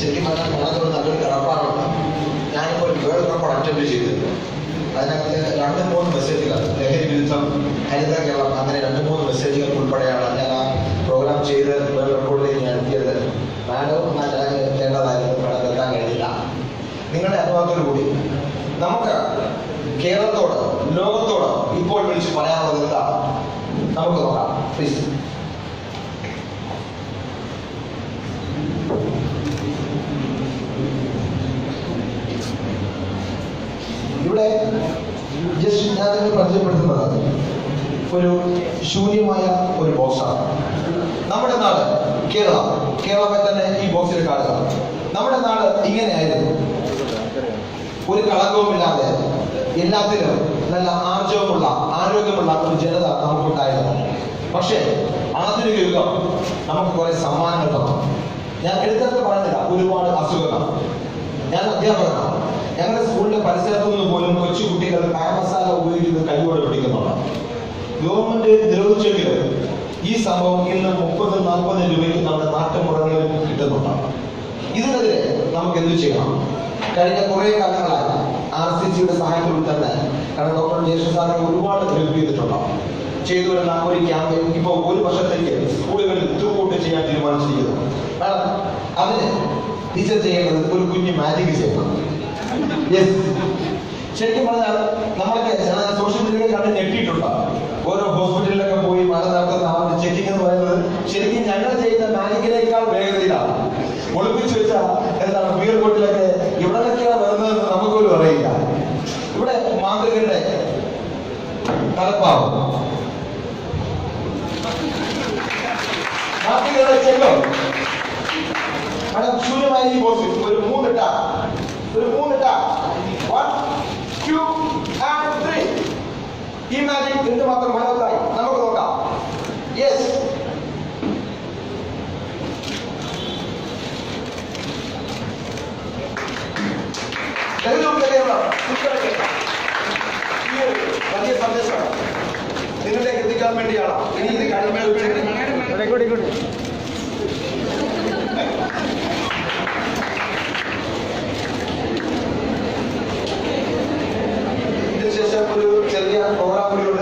ശരിക്കും പറഞ്ഞാൽ ഞങ്ങൾക്കൊരു നല്ലൊരു കടപ്പാടുണ്ട്. ഞാനിപ്പോൾ ഒരു വേൾഡ് കപ്പ് അറ്റൻഡ് ചെയ്തിട്ടുണ്ട്. അതിനകത്ത് രണ്ട് മൂന്ന് മെസ്സേജുകൾ ലഹരി വിരുദ്ധം ഹരിത കേരളം അങ്ങനെ രണ്ട് മൂന്ന് മെസ്സേജുകൾ ഉൾപ്പെടെയാണ് ഞാൻ ആ പ്രോഗ്രാം ചെയ്ത് വേൾഡ് റെക്കോർഡിലേക്ക് ഞാൻ എത്തിയത്. മാഡവും എത്തേണ്ടതായിരുന്നു. മാഡം എത്താൻ കഴിഞ്ഞില്ല. നിങ്ങളുടെ അനുഭവത്തോടു കൂടി നമുക്ക് കേരളത്തോട് ലോകത്തോട് ഇപ്പോൾ വിളിച്ച് പറയാനുള്ളത് എന്താണ്? നമുക്ക് നോക്കാം. പ്ലീസ് ഇവിടെ ജസ്റ്റ് ഞാൻ നിങ്ങൾ പരിചയപ്പെടുത്തുന്നത് ഒരു ശൂന്യമായ ഒരു ബോക്സാണ്. നമ്മുടെ നാട് കേരള. കേരളത്തെ തന്നെ ഈ ബോക്സിൽ കാണുക നമ്മുടെ നാട് ഇങ്ങനെയായിരുന്നു. ഒരു കളങ്കവുമില്ലാതെ എല്ലാത്തിനും നല്ല ആർജവമുള്ള ആരോഗ്യമുള്ള ഒരു ജനത നമുക്കുണ്ടായിരുന്നു. പക്ഷേ ആധുനിക യുഗം നമുക്ക് കുറെ സമ്മാനങ്ങൾ തന്നു. ഞാൻ എടുത്തൊക്കെ പറഞ്ഞില്ല ഒരുപാട് അസുഖങ്ങൾ. ഞാൻ അധ്യാപകനാണ്. ഞങ്ങളുടെ സ്കൂളിന്റെ പരിസരത്തു മസാല ഉപയോഗിക്കുന്നത് കൈയോടെ പിടിക്കുന്നുണ്ട് ഗവൺമെന്റ് നിരോധിച്ചെങ്കിലും ഈ സംഭവം ഇന്ന് മുപ്പത് നാൽപ്പത് രൂപയ്ക്ക് നമ്മുടെ നാട്ടുമുറങ്ങളിൽ കിട്ടുന്നുണ്ടാണ് ഇതിനെതിരെ നമുക്ക് എന്ത് ചെയ്യണം? കഴിഞ്ഞ കുറെ കാലങ്ങളായി ആർ സി സിയുടെ സഹായത്തോടെ തന്നെ കാരണം ഡോക്ടർ ജേഷു സാറിനെ ഒരുപാട് ഹെൽപ്പ് ചെയ്തിട്ടുണ്ടാവും ചെയ്തു വരുന്ന ഒരു ക്യാമ്പയിൻ ഇപ്പോൾ ഒരു വർഷത്തേക്ക് സ്കൂളുകളിൽ ത്രൂഔട്ട് ചെയ്യാൻ തീരുമാനിച്ചിരിക്കുന്നു. കാരണം അതിന് ടീച്ചർ ചെയ്യേണ്ടത് ഒരു കുഞ്ഞു മാജിക് ചെയ്യണം. ശരിക്കും പറഞ്ഞാൽ നമ്മളൊക്കെ സോഷ്യൽ മീഡിയയിൽ കണ്ട് ഞെട്ടിയിട്ടുണ്ട്. ഓരോ ഹോസ്പിറ്റലിലൊക്കെ പോയി മഴ നടത്തുന്ന ആ ചെക്കിംഗ് എന്ന് പറയുന്നത്. ശരിക്കും ഞങ്ങൾ ചെയ്യുന്ന മാജിക്കിനേക്കാൾ വേഗതയിലാണ് ഒളിപ്പിച്ചു വെച്ച എന്താണ് വീർകൊട്ടിലൊക്കെ ഇവിടെയൊക്കെയാണ് വരുന്നതെന്ന് നമുക്ക് പോലും അറിയില്ല. ഇവിടെ മാതൃകയുടെ തലപ്പാവും മാതൃകയുടെ ചെല്ലോ. മാഡം ശൂന്യമായ ഒരു മൂന്നിട്ട ഈ മാജിക് എന്തുമാത്രം മനോഹരമായി നമുക്ക് നോക്കാം. യെസ് വലിയ സന്ദേശം നിങ്ങളിലേക്ക് എത്തിക്കാൻ വേണ്ടിയാണ്. ഇനി ഇത് കഴിയുമ്പോൾ ഇതിനുശേഷം ഒരു ചെറിയ പ്രോഗ്രാം കൂടിയുണ്ട്